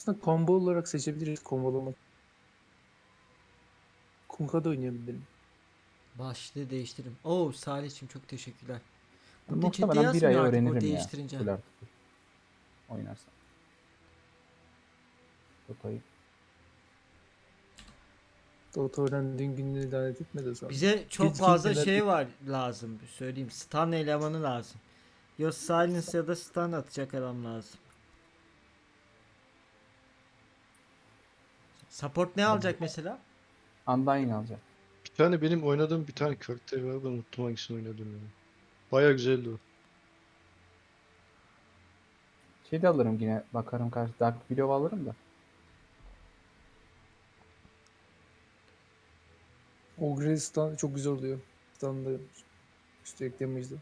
Aslında combo olarak seçebiliriz kombolamak. Kunka'da oynayabilirim. Başlığı değiştiririm. Oo Salih'cim çok teşekkürler. Burada Muhtemelen bir ay öğrenirim ya. değiştirince. Full artık. Oynarsam. Dota'yı. Dota öğrendiğin günleri lanet etme de sonra. Bize çok Biz fazla şey var lazım. Söyleyeyim. Stun elemanı lazım. Ya silence ya da stun atacak adam lazım. Support ne alacak mesela? Undying alacağım. Bir tane benim oynadığım bir tane karakter var. Ben unuttum hangisini oynadım ya. Baya güzeldi o. Şey de alırım yine. Bakarım karşı Dark Video alırım da. Ogre stun çok güzel oluyor. Stun'da üstelik damage'da.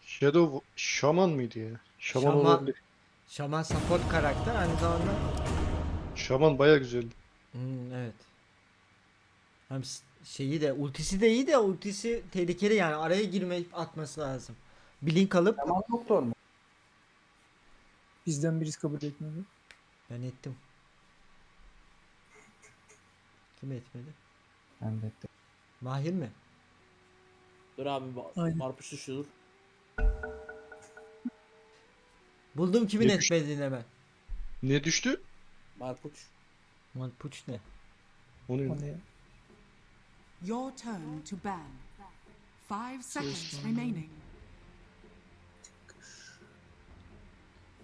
Shadow Shaman mıydı ya? Shaman, Shaman. olabilir. Şaman support karakter aynı zamanda. Shaman baya güzeldi. Hmm, evet. Hem şeyi de ultisi de iyi de ultisi tehlikeli yani araya girmeyip atması lazım. Blink alıp Tamam doktor mu? Bizden birisi kabul etmedi. ben ettim. Kim etmedi? Ben de ettim. Mahir mi? Dur abi Aynen. marpuç düşüyor. Buldum kimin Ne düş- etmediğini hemen. Ne düştü? Marpuç. Manpuç ne? O ne ya? Your turn to ban. Five seconds remaining.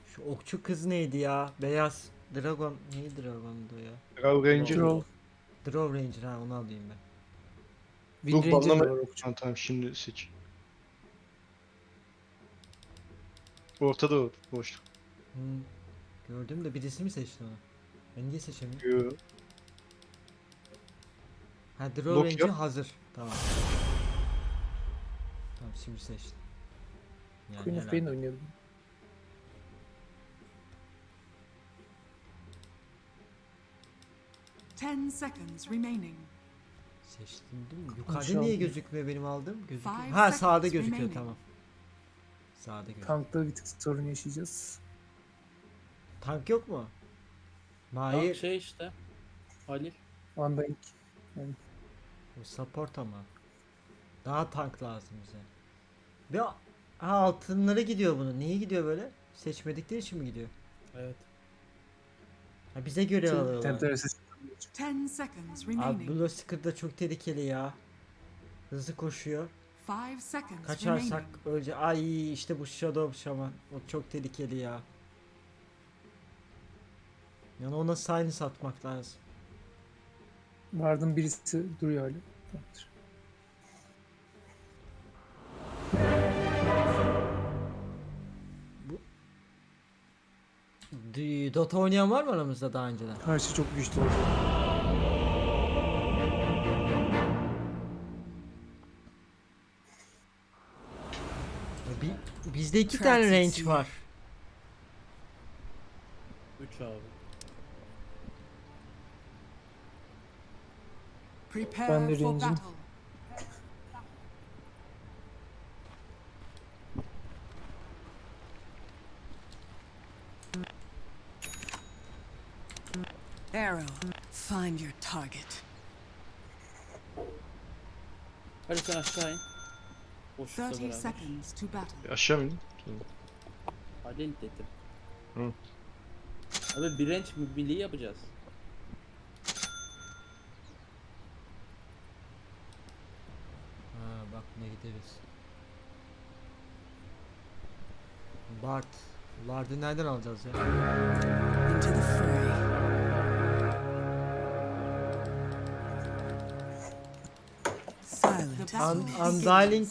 Şu okçu kız neydi ya? Beyaz. Dragon. Neyi Dragon'du ya? Draw Ranger. Draw. Draw Ranger ha onu alayım ben. Wind Dur Ranger de banlama. Tamam tamam şimdi seç. Ortada o boş. Hmm. Gördüm de birisi mi seçti onu? Ben niye seçemiyorum? Yo. Ha Draw Lock yap. hazır. Tamam. Tamam şimdi seçtim. Yani Queen of herhalde. Pain oynuyordum. Ten seconds remaining. Seçtim değil mi? Yukarıda niye gözükmüyor benim aldığım? Gözüküyor. Five Ha seconds sağda gözüküyor remaining. tamam. Sağda gözüküyor. Tankta bir tık sorun yaşayacağız. Tank yok mu? Hayır. Mahir. şey işte. Halil. Undying. Bu support ama. Daha tank lazım bize. Ve ha, altınlara gidiyor bunu. Niye gidiyor böyle? Seçmedikleri için mi gidiyor? Evet. Ha, bize göre Şey, alıyorlar. Templar SS. Ten seconds Abi remaining. Blue Sticker da çok tehlikeli ya. Hızlı koşuyor. Five seconds Kaçarsak önce ay işte bu Shadow Shaman. O çok tehlikeli ya. Yani ona silence atmak lazım. Vardın birisi duruyor hala. Tamamdır. D- Dota oynayan var mı aramızda daha önceden? Karşı çok güçlü. Bi- bizde iki tane range var. 3 abi. Ben de for range'im. battle. Arrow, find your target. Hadi sen aşağı in. Boşlukla 30 beraber. seconds to battle. Aşağı mı? Halil dedim. Hı. Abi bir range birliği yapacağız. Ha bak ne gideriz. Bart. Bard'ı nereden alacağız ya? Un Undying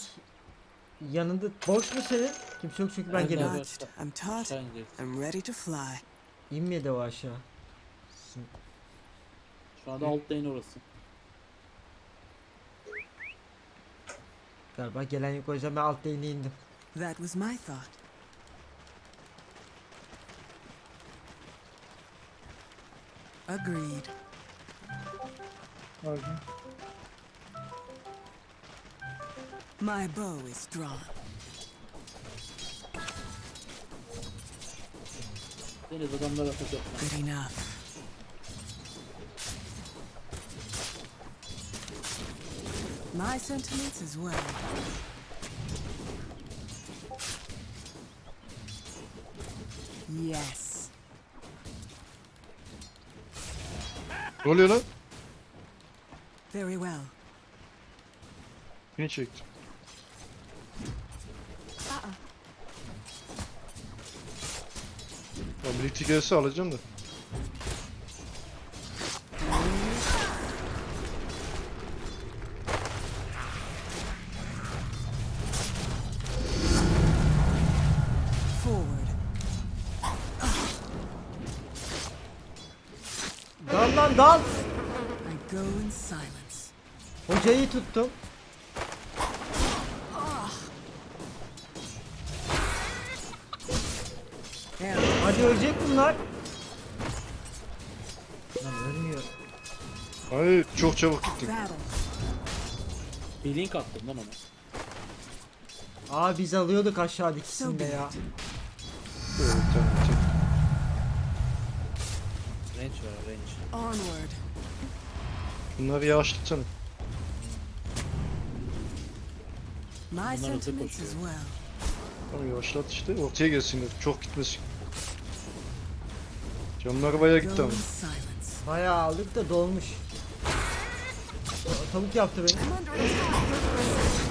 yanında boş mu senin? Kimse yok çünkü ben geliyorum. I'm ineceğiz. I'm ready to fly. İnmedi o aşağı. Şu anda alt lane orası. Galiba gelen yok yüzden ben alt lane'e indim. That was my thought. Agreed. Vardın. My bow is drawn. Deniz adamlara atak yapma. Good enough. My sentiments as well. Yes. Ne oluyor lan? Very well. Beni çekti. Ya birlikte gelse alacağım da. Dal lan dal. Hocayı tuttum. Hadi ölecek bunlar. Lan ölmüyor. Hayır çok çabuk gittik. Bir link attım lan ona. Aa biz alıyorduk aşağıda ikisinde ya. Evet, tamam, Onward. Bunları yavaşlatsana. My sentiments as koşuyor. well. Tamam yavaşlat işte ortaya gelsinler. Çok gitmesin. Canlar bayağı gitti ama. Bayağı aldık da dolmuş. Tavuk yaptı beni.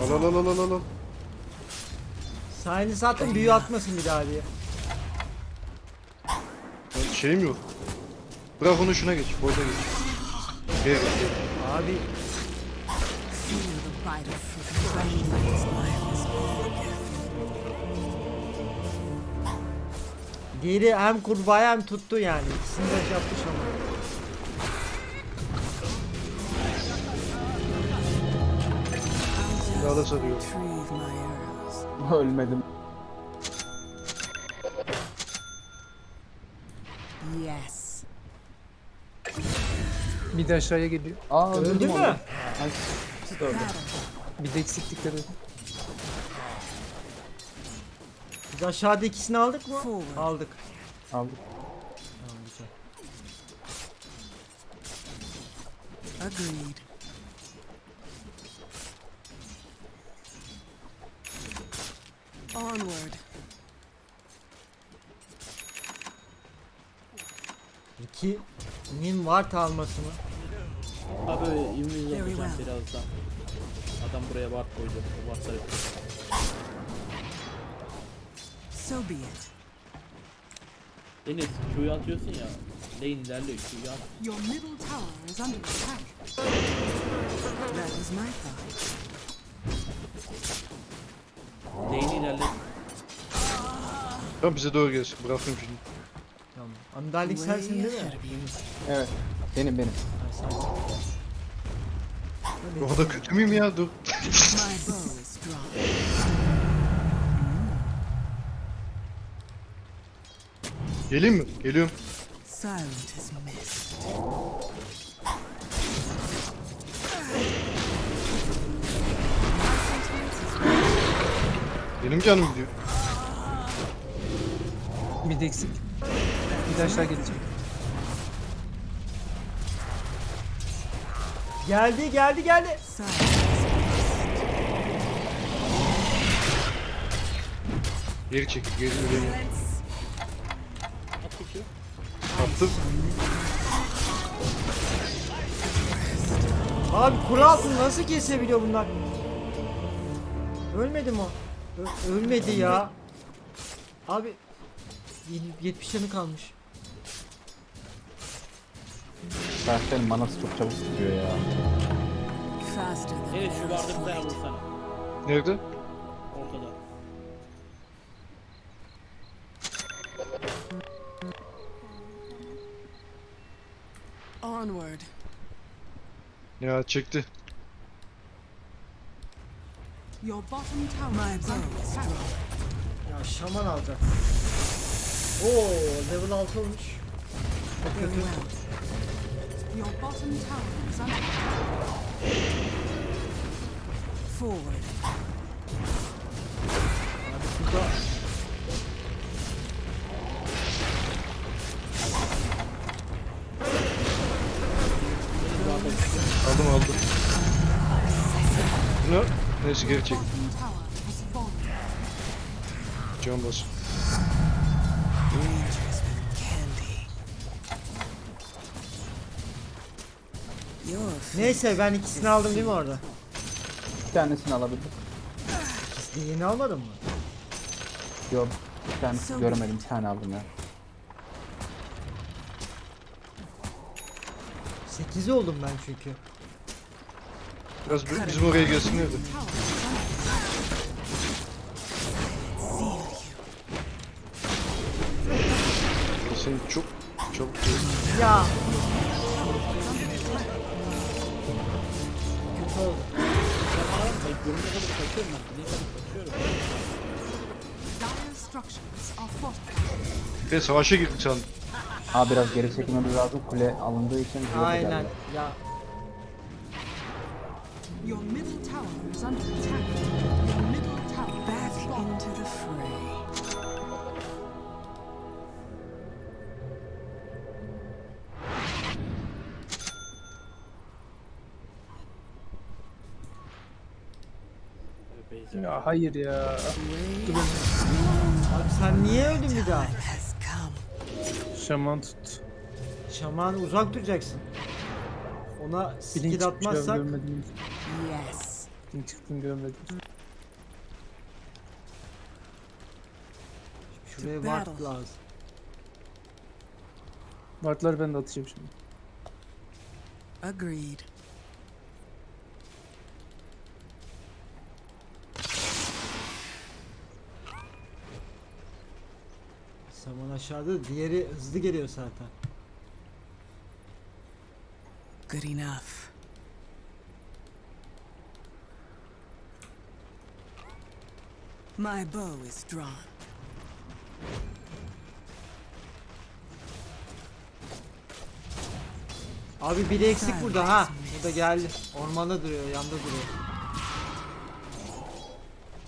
Al al al al al al. Sahini sattım büyü atmasın bir daha diye. Ben şeyim yok. Bırak onu şuna geç. Boyda geç. Gel gel gel. Abi diğeri hem kurbağaya hem tuttu yani. İkisini de şey yapmış ama. Silahla sarıyor. Ölmedim. Bir de aşağıya geliyor. Aa Öldü mü? Battle. Bir de eksiklikleri. Biz aşağıda ikisini aldık mı? Aldık. aldık. Tamam güzel. Agreed. Onward. İki. Nin var alması mı? Abi 20 yüz Very yapacağım well. birazdan. Adam buraya ward koydu. Ward sarıp. So be it. Deniz Q'yu atıyorsun ya. Lane ilerliyor Q'yu at. Your middle tower is under attack. That was my thought. Lane'i ilerle. Tamam bize doğru gelsin. Bırakın şimdi. Tamam. Way sensin değil mi? Evet. Benim benim. O kadar kötü müyüm ya? Dur. Geleyim mi? Geliyorum. Benim canım gidiyor. De eksik. Bir de aşağı gelecek. Geldi geldi geldi. Geri çekil. Geri öleyim. At Q. Attım. Abi kuru altını nasıl kesebiliyor bunlar? Ölmedi mi o? Ö- ölmedi ya. Abi 70 canı kalmış. Karakterin manası çok çabuk bitiyor ya. Deniz şu vardıklara flight. vursana. Nerede? Ortada. Onward. Ya çekti. Your bottom tower My is. Ya şaman alacak. Oo level 6 olmuş. Çok kötü. Your bottom tower is under attack. Forward. Aldım aldım. Ne? Neyse geri çek. Can basın. Neyse ben ikisini aldım değil mi orada? Bir tanesini alabildim. İkisini yeni almadın mı? Yok. Bir tanesini göremedim. Bir tane aldım ya. 8 oldum ben çünkü. Biraz bi- bizim oraya gelsinler de. Tower is under seal you. Sen çok çabuk Ya. Görünce kadar kaçıyorum ben. Gideyim kadar kaçıyorum. fortified. Ve savaşa girdik sandım. Aa biraz geri çekilmemiz lazım. Kule alındığı için. zor Aynen. geldi. Ya Your middle tower is under attack. Ya hayır ya. Dur ben- abi sen niye öldün bir daha? Şaman tut. Şaman uzak duracaksın. Ona Bilinç skill çıkmış ya, atmazsak görmedim. Yes. Bilinç çıktım görmedim. şuraya battle. lazım. Martlar ben de atacağım şimdi. Agreed. Aşağıda diğeri hızlı geliyor zaten. Good enough. My bow is drawn. Abi biri eksik burada ha. Burada geldi. Ormanda duruyor, yanda duruyor.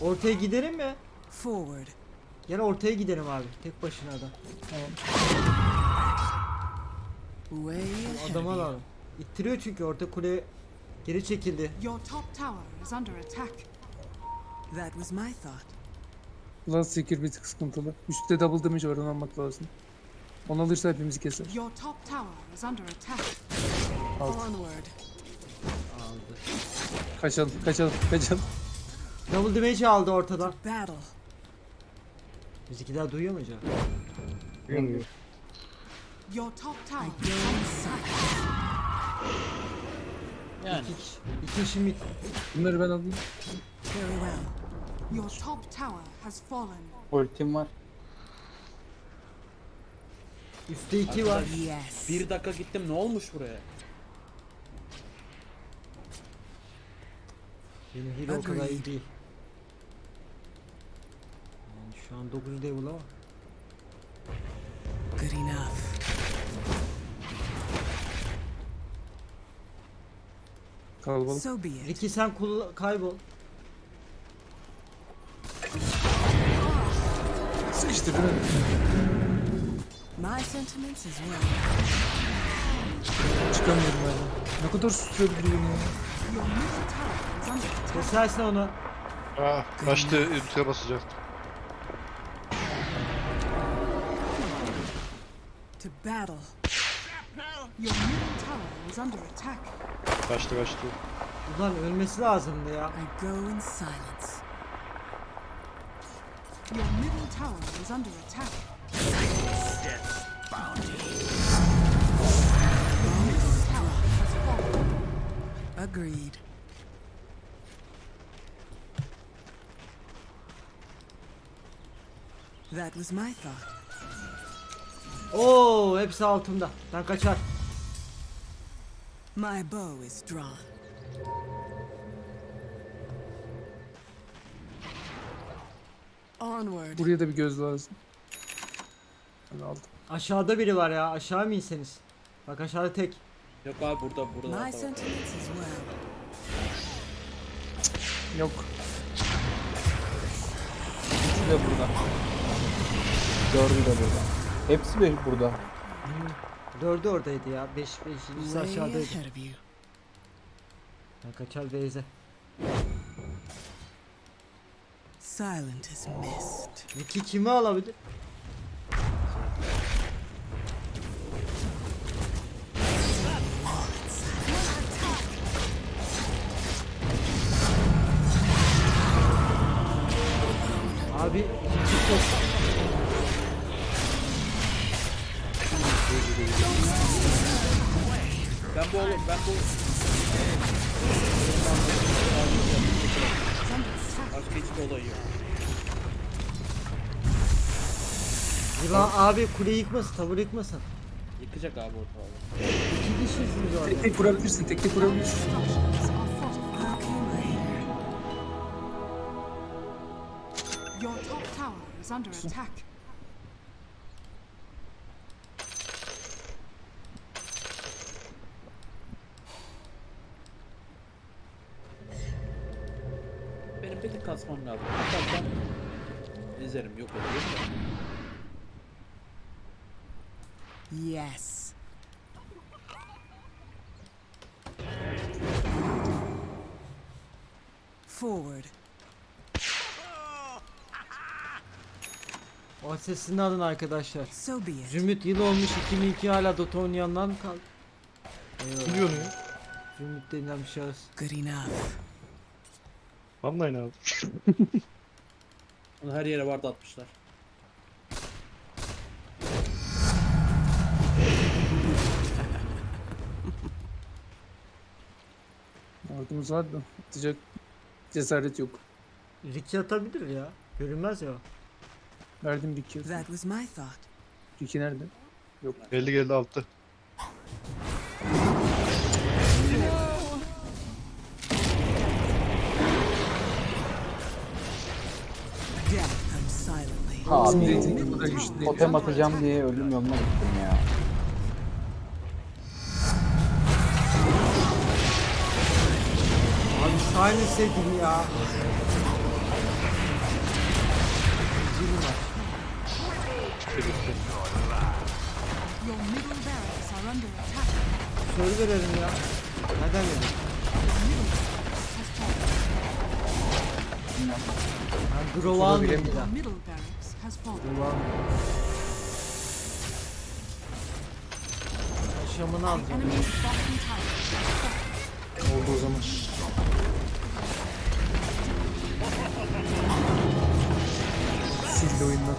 Ortaya gidelim mi? Forward. Gel ortaya gidelim abi. Tek başına adam. Ahead Adamı alalım. İttiriyor çünkü orta kule geri çekildi. Your top tower is under attack. That was my thought. Last Seeker bir tık sıkıntılı. Üstte double damage var onu almak lazım. Onu alırsa hepimizi keser. Your top tower is under attack. Alt. Onward. Aldı. Kaçalım, kaçalım, kaçalım. Double damage aldı ortadan. Battle. Bizimkiler duyuyor mu acaba? Bilmiyorum. Your top. Yani. İki kişi. İki kişi mid. Bunları ben alayım. Very well. Your top tower has fallen. Ultim var. Üstte iki var. Yes. Bir dakika gittim ne olmuş buraya? Benim hero o kadar iyi değil. Yani şu an 9 level ama. Good enough. Kalabalık. So be it. Ricky sen kul kaybol. Sıkıştı değil mi? My sentiments as well. Çıkamıyorum hala. Ne kadar süre duruyor ya. Kesersin onu. Aa, kaçtı ultra basacaktı. To battle. Your middle tower is under attack. Kaçtı kaçtı. Ulan ölmesi lazımdı ya. I go in silence. Your middle tower is under attack. Your middle tower has fallen. Agreed. That was my thought. Oo, hepsi altımda. Ben kaçar. My bow is drawn. Onward. Buraya da bir göz lazım. Ben aldım. Aşağıda biri var ya. Aşağı mı inseniz? Bak aşağıda tek. Yok abi burada burada. My sentiments as well. Yok. Üçü de burada. Dördü de burada. Hepsi de burada. Dördü oradaydı ya. Beş, beşincisi aşağıdaydı. Ben kaçar Beyze. silent as mist. Nick'i kimi alabilir? Abi iki çok bu oğlum ben bu. Başka hiçbir olayı yok. Yılan abi kule yıkmasın, tavır yıkmasın. Yıkacak abi ortalığı. İki kişisiniz orada. Tek tek vurabilirsin, tek tek vurabilirsin. Structures are fortified. Your top tower is under attack. Benim bir tık kasmam lazım. Kasarsan ezerim yok ederim de. Yes. Forward. O sesini alın arkadaşlar. So be it. Zümrüt yıl olmuş 2002 hala Dota oynayanlar mı kaldı? Eyvallah. Biliyor musun? Zümrüt denilen bir şahıs. Good enough. Vallahi ne abi. Onu her yere vardı atmışlar. Ordumuz var da atacak cesaret yok. Ricky atabilir ya. Görünmez ya. Verdim Ricky. That was my thought. Ricky nerede? Geldi geldi altta. Death comes silently. Bizim Abi rating bu kadar güçlü değil. totem atacağım diye ölüm yoluna gittim Abi silence dedim ya. Soru verelim ya. Neden dedim? Ben Grove almayayım bir daha. Grove. Yaşamını alacağım. Oldu o zaman. Sildi oyundan.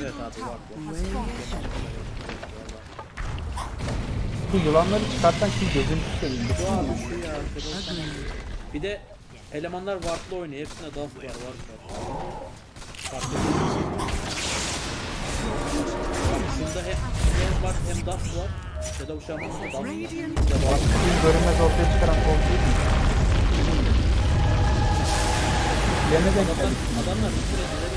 Evet abi, var bu. yılanları çıkartan kim gözünü seveyim. Bu abi şu ya. Sebastian. Bir de elemanlar Warp'la oynuyor. Hepsinde dust var, var. Şunda hem hem var hem dust var. Ya da üstünde dust var. Görünmez ortaya çıkaran değil mi? Geldik. adamlar bir süre